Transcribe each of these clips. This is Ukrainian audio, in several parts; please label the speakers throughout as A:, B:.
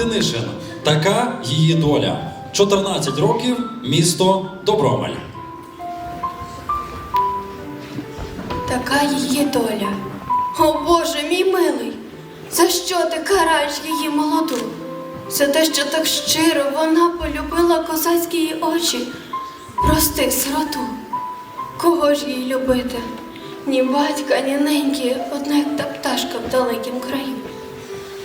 A: Денишин. Така її доля. 14 років, місто Добромель.
B: Така її доля. О Боже, мій милий, за що ти караєш її молоду? За те, що так щиро вона полюбила козацькі її очі, прости сироту. Кого ж їй любити? Ні батька, ні неньки, одна як та пташка в далекім краю.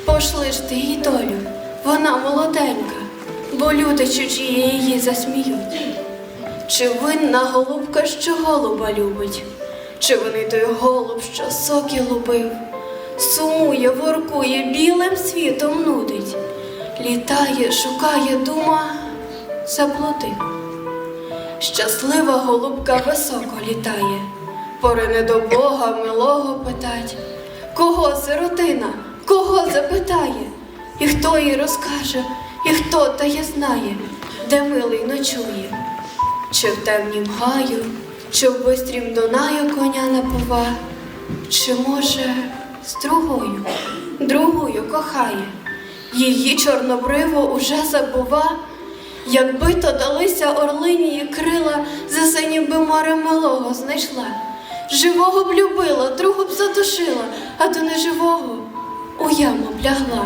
B: Пошли ж ти їй долю, вона молоденька, бо люди чужі її засміють. Чи винна голубка, що голуба любить? Чи винний той голуб, що соки лубив? Сумує, воркує, білим світом нудить, літає, шукає, дума, заблудив. Щаслива голубка високо літає, порине до Бога милого питать, кого сиротина, кого запитає, і хто їй розкаже, і хто тає знає, де милий ночує. Чи в темнім гаю, чи в бистрім Дунаю коня напова, чи, може, з другою, другою кохає, її чорнобриво уже забува, якби то далися орлині крила, за синім би море малого знайшла. Живого б любила, другу б задушила, а до неживого у яму лягла.